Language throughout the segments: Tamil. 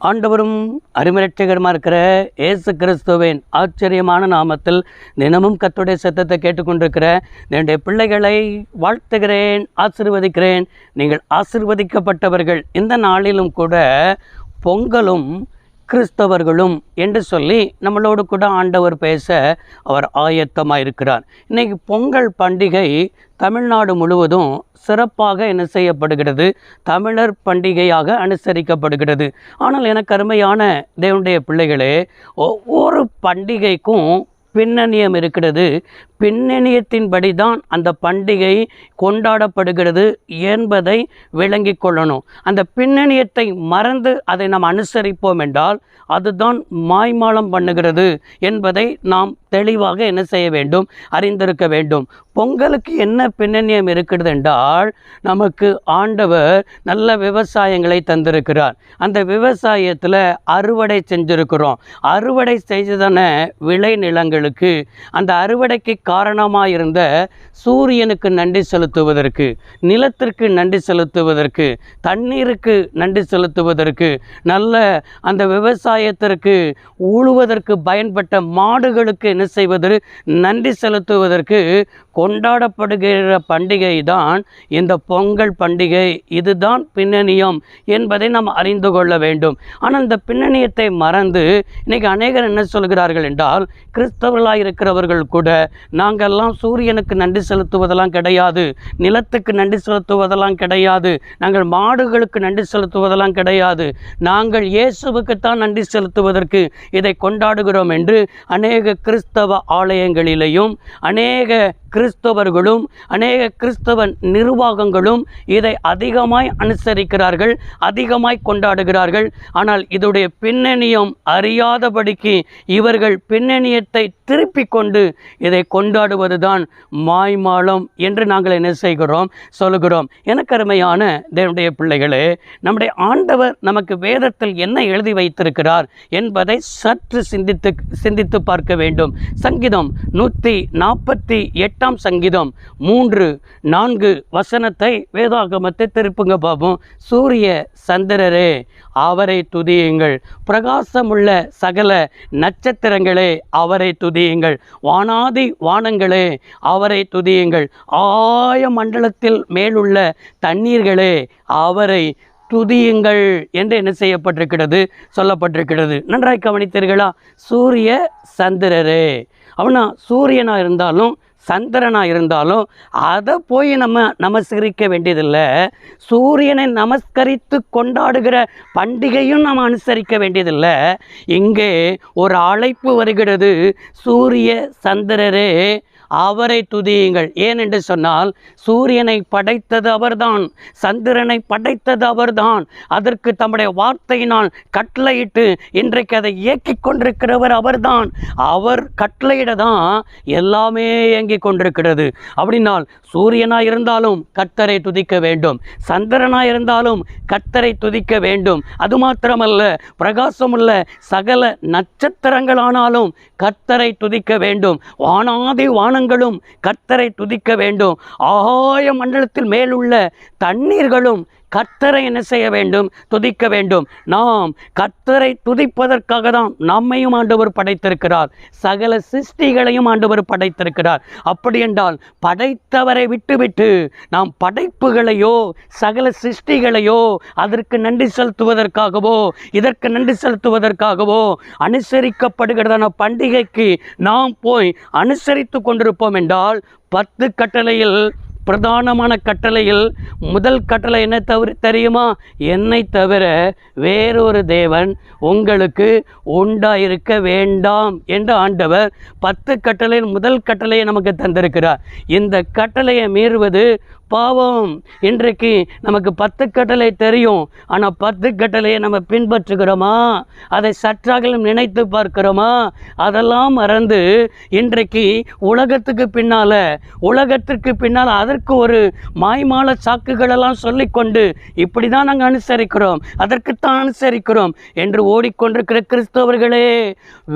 ஆண்டவரும் அருமரட்சகரமாக இருக்கிற ஏசு கிறிஸ்துவின் ஆச்சரியமான நாமத்தில் தினமும் கத்துடைய சத்தத்தை கேட்டுக்கொண்டிருக்கிற என்னுடைய பிள்ளைகளை வாழ்த்துகிறேன் ஆசிர்வதிக்கிறேன். நீங்கள் ஆசிர்வதிக்கப்பட்டவர்கள். இந்த நாளிலும் கூட பொங்கலும் கிறிஸ்தவர்களும் என்று சொல்லி நம்மளோடு கூட ஆண்டவர் பேச அவர் ஆயத்தமாக இருக்கிறார் இன்றைக்கி பொங்கல் பண்டிகை தமிழ்நாடு முழுவதும் சிறப்பாக என்ன செய்யப்படுகிறது? தமிழர் பண்டிகையாக அனுசரிக்கப்படுகிறது. ஆனால் எனக்கு அருமையான தேவனுடைய பிள்ளைகளே ஒவ்வொரு பண்டிகைக்கும் பின்னணியம் இருக்கிறது. பின்னணியத்தின்படி தான் அந்த பண்டிகை கொண்டாடப்படுகிறது என்பதை விளங்கி கொள்ளணும். அந்த பின்னணியத்தை மறந்து அதை நாம் அனுசரிப்போம் என்றால் அதுதான் மாய்மாலம் பண்ணுகிறது என்பதை நாம் தெளிவாக என்ன செய்ய வேண்டும்? அறிந்திருக்க வேண்டும். பொங்கலுக்கு என்ன பின்னணியம் இருக்கிறது என்றால் நமக்கு ஆண்டவர் நல்ல விவசாயங்களை தந்திருக்கிறார். அந்த விவசாயத்தில் அறுவடை செஞ்சிருக்கிறோம். அறுவடை செய்ததான விளை நிலங்கள் நிலங்களுக்கு அந்த அறுவடைக்கு காரணமாக இருந்த சூரியனுக்கு நன்றி செலுத்துவதற்கு நிலத்திற்கு நன்றி செலுத்துவதற்கு தண்ணீருக்கு நன்றி செலுத்துவதற்கு நல்ல அந்த விவசாயத்திற்கு ஊழுவதற்கு பயன்பட்ட மாடுகளுக்கு என்ன செய்வது? நன்றி செலுத்துவதற்கு கொண்டாடப்படுகிற பண்டிகை தான் இந்த பொங்கல் பண்டிகை. இதுதான் பின்னணியம் என்பதை நாம் அறிந்து கொள்ள வேண்டும். ஆனால் இந்த பின்னணியத்தை மறந்து இன்னைக்கு அநேகர் என்ன சொல்கிறார்கள் என்றால் கிறிஸ்தவ மற்றவர்களாக இருக்கிறவர்கள் கூட நாங்கள்லாம் சூரியனுக்கு நன்றி செலுத்துவதெல்லாம் கிடையாது நிலத்துக்கு நன்றி செலுத்துவதெல்லாம் கிடையாது நாங்கள் மாடுகளுக்கு நன்றி செலுத்துவதெல்லாம் கிடையாது. நாங்கள் இயேசுவுக்குத்தான் நன்றி செலுத்துவதற்கு இதை கொண்டாடுகிறோம் என்று அநேக கிறிஸ்தவ ஆலயங்களிலேயும் அநேக கிறிஸ்தவர்களும் அநேக கிறிஸ்தவ நிர்வாகங்களும் இதை அதிகமாய் அனுசரிக்கிறார்கள் அதிகமாய் கொண்டாடுகிறார்கள். ஆனால் இதோடைய பின்னணியம் அறியாதபடிக்கு இவர்கள் பின்னணியத்தை திருப்பி கொண்டு இதை கொண்டாடுவது தான் மாய்மாலம் என்று நாங்கள் என்ன செய்கிறோம் சொல்லுகிறோம். எனக்கருமையான தேவனுடைய பிள்ளைகளே நம்முடைய ஆண்டவர் நமக்கு வேதத்தில் என்ன எழுதி வைத்திருக்கிறார் என்பதை சற்று சிந்தித்து சிந்தித்து பார்க்க வேண்டும். சங்கீதம் நூற்றி நாற்பத்தி எட்டாம் சங்கீதம் மூன்று நான்கு வசனத்தை வேதாகமத்தை திருப்புங்க பாப்போம். சூரிய சந்திரரே அவரை துதியுங்கள். பிரகாசமுள்ள சகல நட்சத்திரங்களே அவரை துதி துதியுங்கள். வானாதி வானங்களே அவரை துதியுங்கள். ஆய மண்டலத்தில் மேலுள்ள தண்ணீர்களே அவரை துதியுங்கள் என்று என்ன செய்யப்பட்டிருக்கிறது? சொல்லப்பட்டிருக்கிறது. நன்றாய் கவனித்தீர்களா? சூரிய சந்திரரே. அவனா சூரியனாக இருந்தாலும் சந்திரனாக இருந்தாலும் அதை போய் நம்ம நமஸ்கரிக்க வேண்டியதில்லை. சூரியனை நமஸ்கரித்து கொண்டாடுகிற பண்டிகையும் நாம் அனுசரிக்க வேண்டியதில்லை. இங்கே ஒரு அழைப்பு வருகிறது. சூரிய சந்திரரே அவரை துதியுங்கள். ஏனென்று சொன்னால் சூரியனை படைத்தது அவர்தான் சந்திரனை படைத்தது அவர்தான். அதற்கு தம்முடைய வார்த்தையினால் கட்டளையிட்டு இன்றைக்கு அதை இயக்கிக் கொண்டிருக்கிறவர் அவர்தான். அவர் கட்டளையிட தான் எல்லாமே இயங்கிக் கொண்டிருக்கிறது. அப்படின்னால் சூரியனாக இருந்தாலும் கத்தரை துதிக்க வேண்டும். சந்திரனாக இருந்தாலும் கத்தரை துதிக்க வேண்டும். அது மாத்திரமல்ல பிரகாசமுள்ள சகல நட்சத்திரங்களானாலும் கத்தரை துதிக்க வேண்டும். வானாதி வானங்களும் கத்தரை துதிக்க வேண்டும். ஆகாய மண்டலத்தில் மேலுள்ள தண்ணீர்களும் கர்த்தரை என்ன செய்ய வேண்டும்? துதிக்க வேண்டும். நாம் கர்த்தரை துதிப்பதற்காக தான் நம்மையும் ஆண்டவர் படைத்திருக்கிறார். சகல சிருஷ்டிகளையும் ஆண்டவர் படைத்திருக்கிறார். அப்படி என்றால் படைத்தவரை விட்டுவிட்டு நாம் படைப்புகளையோ சகல சிருஷ்டிகளையோ அதற்கு நன்றி செலுத்துவதற்காகவோ இதற்கு நன்றி செலுத்துவதற்காகவோ அனுசரிக்கப்படுகிறதான பண்டிகைக்கு நாம் போய் அனுசரித்து கொண்டிருப்போம் என்றால் பத்து கட்டளையில் பிரதானமான கட்டளையில் முதல் கட்டளை என்ன தவிர தெரியுமா? என்னை தவிர வேறொரு தேவன் உங்களுக்கு உண்டாயிருக்க வேண்டாம் என்று ஆண்டவர் பத்து கட்டளையின் முதல் கட்டளையை நமக்கு தந்திருக்கிறார். இந்த கட்டளையை மீறுவது பாவம். இன்றைக்கு நமக்கு பத்து கட்டளை தெரியும். ஆனால் பத்து கட்டளையை நம்ம பின்பற்றுகிறோமா? அதை சற்றாகலும் நினைத்து பார்க்கிறோமா? அதெல்லாம் மறந்து இன்றைக்கு உலகத்துக்கு பின்னால் உலகத்திற்கு பின்னால் அதற்கு ஒரு மாய்மால சாக்குகளெல்லாம் சொல்லிக்கொண்டு இப்படி தான் நாங்கள் அனுசரிக்கிறோம். அதற்குத்தான் அனுசரிக்கிறோம் என்று ஓடிக்கொண்டிருக்கிற கிறிஸ்தவர்களே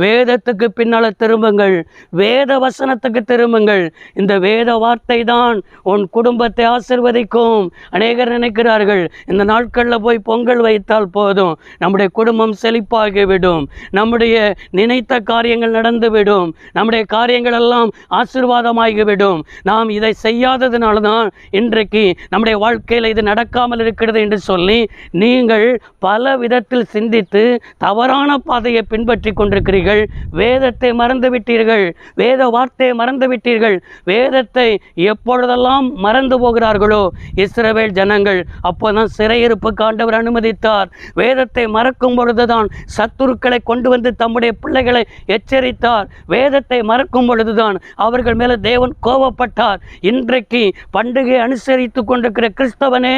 வேதத்துக்கு பின்னால் திரும்புங்கள். வேத வசனத்துக்கு திரும்புங்கள். இந்த வேத வார்த்தை தான் உன் குடும்பத்தை குடும்பத்தை ஆசிர்வதிக்கும். அநேகர் நினைக்கிறார்கள் இந்த நாட்களில் போய் பொங்கல் வைத்தால் போதும். நம்முடைய குடும்பம் செழிப்பாகிவிடும். நம்முடைய நினைத்த காரியங்கள் நடந்துவிடும். நம்முடைய காரியங்கள் எல்லாம் ஆசிர்வாதமாகிவிடும். நாம் இதை செய்யாததுனால தான் இன்றைக்கு நம்முடைய வாழ்க்கையில் இது நடக்காமல் இருக்கிறது என்று சொல்லி நீங்கள் பல விதத்தில் சிந்தித்து தவறான பாதையை பின்பற்றி கொண்டிருக்கிறீர்கள். வேதத்தை மறந்து விட்டீர்கள் வேத வார்த்தையை மறந்து விட்டீர்கள் வேதத்தை எப்பொழுதெல்லாம் மறந்து போகிறார்களோ? இஸ்ரவேல் ஜனங்கள் அப்போதான் சிறையிருப்புக்கு ஆண்டவர் அனுமதித்தார். வேதத்தை மறக்கும் பொழுதுதான் சத்துருக்களை கொண்டு வந்து தம்முடைய பிள்ளைகளை எச்சரித்தார். வேதத்தை மறக்கும் பொழுதுதான் அவர்கள் மேலே தேவன் கோபப்பட்டார். இன்றைக்கு பண்டிகை அனுசரித்து கொண்டிருக்கிற கிறிஸ்தவனே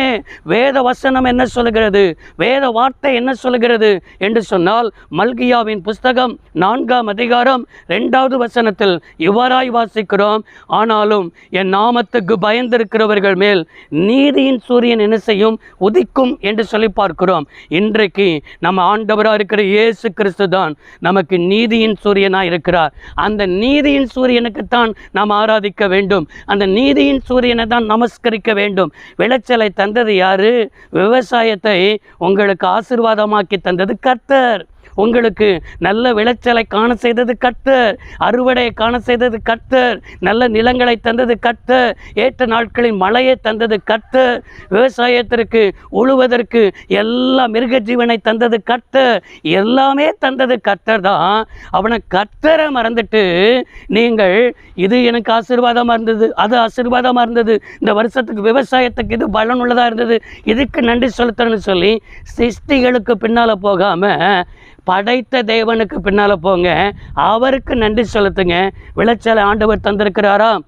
வேத வசனம் என்ன சொல்கிறது வேத வார்த்தை என்ன சொல்கிறது என்று சொன்னால் மல்கியாவின் புஸ்தகம் நான்காம் அதிகாரம் ரெண்டாவது வசனத்தில் இவ்வாறாய் வாசிக்கிறோம். ஆனாலும் என் நாமத்துக்கு பயந்திருக்கிறவர்கள் மேல் நீதியின் சூரியன் என்ன செய்யும்? உதிக்கும் என்று சொல்லி பார்க்கிறோம். இன்றைக்கு நம்ம ஆண்டவராக இருக்கிற இயேசு கிறிஸ்து தான் நமக்கு நீதியின் சூரியனாக இருக்கிறார். அந்த நீதியின் சூரியனுக்குத்தான் நாம் ஆராதிக்க வேண்டும். அந்த நீதியின் சூரியனை தான் நமஸ்கரிக்க வேண்டும். விளைச்சலை தந்தது யாரு? விவசாயத்தை உங்களுக்கு ஆசீர்வாதமாக்கி தந்தது கர்த்தர். உங்களுக்கு நல்ல விளைச்சலை காண செய்தது கர்த்தர். அறுவடையை காண செய்தது கர்த்தர். நல்ல நிலங்களை தந்தது கர்த்தர். ஏற்ற நாட்களில் மழையை தந்தது கர்த்தர். விவசாயத்திற்கு உழுவதற்கு எல்லா மிருக ஜீவனை தந்தது கர்த்தர். எல்லாமே தந்தது கர்த்தர் தான். அவனை கர்த்தரை மறந்துட்டு நீங்கள் இது எனக்கு ஆசீர்வாதமாக இருந்தது அது ஆசீர்வாதமாக இருந்தது. இந்த வருஷத்துக்கு விவசாயத்துக்கு இது பலனுள்ளதாக இருந்தது. இதுக்கு நன்றி செலுத்தணும்னு சொல்லி சிருஷ்டிகளுக்கு பின்னால் போகாமல் படைத்த தேவனுக்கு பின்னால் போங்க. அவருக்கு நன்றி செலுத்துங்க. விளைச்சலை ஆண்டவர் தந்திருக்கிறாரா?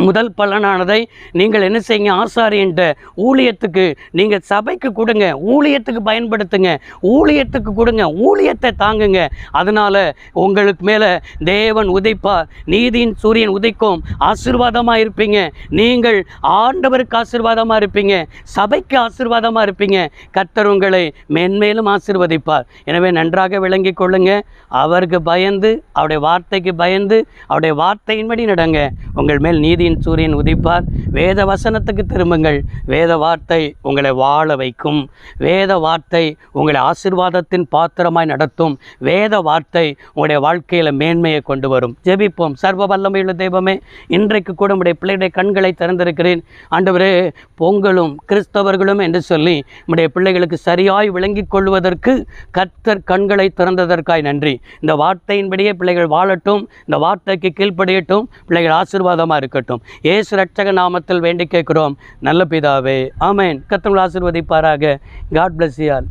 முதல் பலனானதை நீங்கள் என்ன செய்யுங்க? ஆசாரியன்ட்ட ஊழியத்துக்கு நீங்கள் சபைக்கு கொடுங்க. ஊழியத்துக்கு பயன்படுத்துங்க. ஊழியத்துக்கு கொடுங்க. ஊழியத்தை தாங்குங்க. அதனால் உங்களுக்கு மேலே தேவன் உதைப்பார் நீதியின் சூரியன் உதைக்கும். ஆசீர்வாதமாக இருப்பீங்க. நீங்கள் ஆண்டவருக்கு ஆசீர்வாதமாக இருப்பீங்க. சபைக்கு ஆசீர்வாதமாக இருப்பீங்க. கத்தர் உங்களை மென்மேலும் ஆசீர்வதிப்பார். எனவே நன்றாக விளங்கிக் கொள்ளுங்க. அவருக்கு பயந்து அவருடைய வார்த்தைக்கு பயந்து அவருடைய வார்த்தையின்படி நடங்க. உங்கள் மேல் நீதி நீதியின் சூரியன் உதிப்பார். வேத வசனத்துக்கு திரும்புங்கள். வேத வார்த்தை உங்களை வாழ வைக்கும். வேத வார்த்தை உங்களை ஆசீர்வாதத்தின் பாத்திரமாய் நடத்தும். வேத வார்த்தை உங்களுடைய வாழ்க்கையில் மேன்மையை கொண்டு வரும். ஜெபிப்போம். சர்வ வல்லமையுள்ள தெய்வமே இன்றைக்கு கூட உடைய பிள்ளைகளுடைய கண்களை திறந்திருக்கிறேன். ஆண்டவரே பொங்கலும் கிறிஸ்தவர்களும் என்று சொல்லி உடைய பிள்ளைகளுக்கு சரியாய் விளங்கிக் கொள்வதற்கு கர்த்தர் கண்களை திறந்ததற்காய் நன்றி. இந்த வார்த்தையின்படியே பிள்ளைகள் வாழட்டும். இந்த வார்த்தைக்கு கீழ்ப்படியட்டும். பிள்ளைகள் ஆசீர்வாதமாக இருக்கட்டும். ஏசு ரட்சக நாமத்தில் வேண்டி கேட்கிறோம். நல்ல பிதாவே ஆமேன். கத்தவங்களை ஆசிர்வதிப்பாராக. காட் பிளஸ் யால்